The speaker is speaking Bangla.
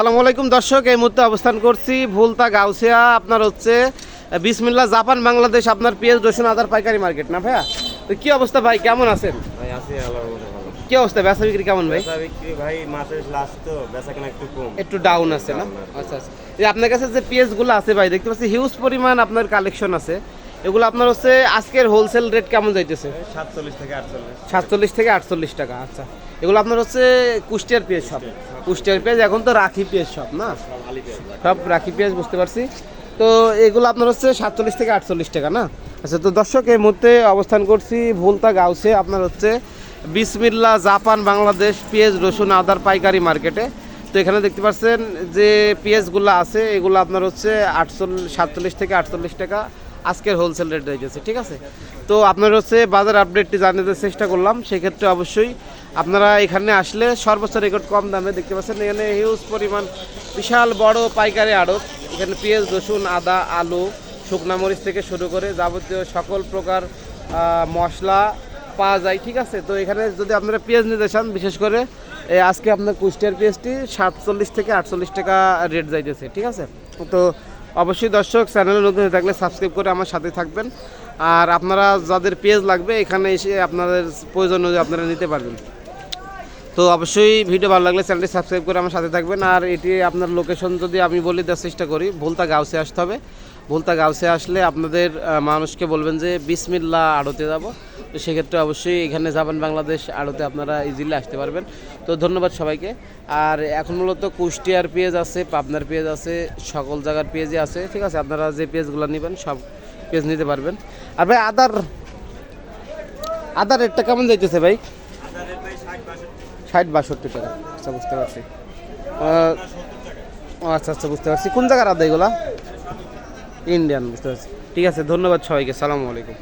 আসসালামু আলাইকুম দর্শক এই মুহূর্তে অবস্থান করছি ভুলতা গাউসিয়া। আপনার হচ্ছে বিসমিল্লা জাপান বাংলাদেশ আপনার পেঁয়াজ রসুন আদার পাইকারি মার্কেট না ভাইয়া? তো কি অবস্থা ভাই কেমন আছেন? কি অবস্থা ব্যবসা বিক্রি কেমন ভাই? বিক্রি ভাই মাসের লাস্ট তো বেচা কেনা একটু কম। একটু ডাউন আছে না? আচ্ছা আচ্ছা। এই আপনার কাছে যে পিএস পেঁয়াজগুলো আছে ভাই দেখতে পাচ্ছি হিউজ পরিমাণ আপনার কালেকশন আছে। এগুলো আপনার হচ্ছে আজকের হোলসেল রেট কেমন যাইতেছে? সাতচল্লিশ থেকে আটচল্লিশ। সাতচল্লিশ থেকে আটচল্লিশ টাকা আচ্ছা। এগুলো আপনার হচ্ছে কুষ্টিয়ার পেঁয়াজ সব। কুষ্টিয়ার পেঁয়াজ এখন তো রাখি পেঁয়াজ সব না? সব রাখি পেঁয়াজ বুঝতে পারছি। তো এগুলো আপনার হচ্ছে সাতচল্লিশ থেকে আটচল্লিশ টাকা না? আচ্ছা তো দর্শক এই মুহূর্তে অবস্থান করছি ভুলতা গাউসে আপনার হচ্ছে বিসমিল্লা জাপান বাংলাদেশ পেঁয়াজ রসুন আদার পাইকারি মার্কেটে। তো এখানে দেখতে পাচ্ছেন যে পেঁয়াজগুলো আছে এগুলো আপনার হচ্ছে আটচল্লিশ সাতচল্লিশ থেকে আটচল্লিশ টাকা। আজকের হোলসেল রেট রেখেছে ঠিক আছে? তো আপনার হচ্ছে বাজার আপডেটটি জানাতে চেষ্টা করলাম, সেক্ষেত্রে অবশ্যই আপনারা এখানে আসলে সর্বোচ্চ রেকর্ড কম দামে দেখতে পাচ্ছেন। এখানে হিউজ পরিমাণ, বিশাল বড় পাইকারি আড়ত। এখানে পেঁয়াজ, রসুন, আদা, আলু, শুকনা মরিচ থেকে শুরু করে যাবতীয় সকল প্রকার মশলা পাওয়া যায়, ঠিক আছে? তো এখানে যদি আপনারা পেঁয়াজ নিতে চান, বিশেষ করে আজকে আপনার কুষ্টিয়ার পেঁয়াজটি সাতচল্লিশ থেকে আটচল্লিশ টাকা রেট যাইতেছে, ঠিক আছে? তো অবশ্যই দর্শক, চ্যানেলে নতুন হয়ে থাকলে সাবস্ক্রাইব করে আমার সাথে থাকবেন। আর আপনারা যাদের পেজ লাগবে, এখানে এসে আপনাদের প্রয়োজন অনুযায়ী আপনারা নিতে পারবেন। তো অবশ্যই ভিডিও ভালো লাগলে চ্যানেলটি সাবস্ক্রাইব করে আমার সাথে থাকবেন। আর এটি আপনার লোকেশন যদি আমি বলি দেওয়ার চেষ্টা করি, ভুলতা গাউসে আসতে হবে। ভুলতা গাউসে আসলে আপনাদের মানুষকে বলবেন যে বিসমিল্লা আড়তে যাব। তো সেক্ষেত্রে অবশ্যই এখানে যাবেন বাংলাদেশ আড়তে, আপনারা ইজিলি আসতে পারবেন। তো ধন্যবাদ সবাইকে। আর এখন মূলত কুষ্টিয়ার পেঁয়াজ আছে, পাবনার পেঁয়াজ আছে, সকল জায়গার পেঁয়াজই আছে। ঠিক আছে, আপনারা যে পেঁয়াজগুলো নেবেন, সব পেঁয়াজ নিতে পারবেন। আর ভাই, আদার আদার রেটটা কেমন যাইতেছে ভাই? ষাট বাষট্টি টাকা। আচ্ছা বুঝতে পারছি। আচ্ছা আচ্ছা বুঝতে পারছি। কোন জায়গার আদা এগুলা? ইন্ডিয়ান বুঝতে পারছি। ঠিক আছে ধন্যবাদ সবাইকে সালামু আলাইকুম।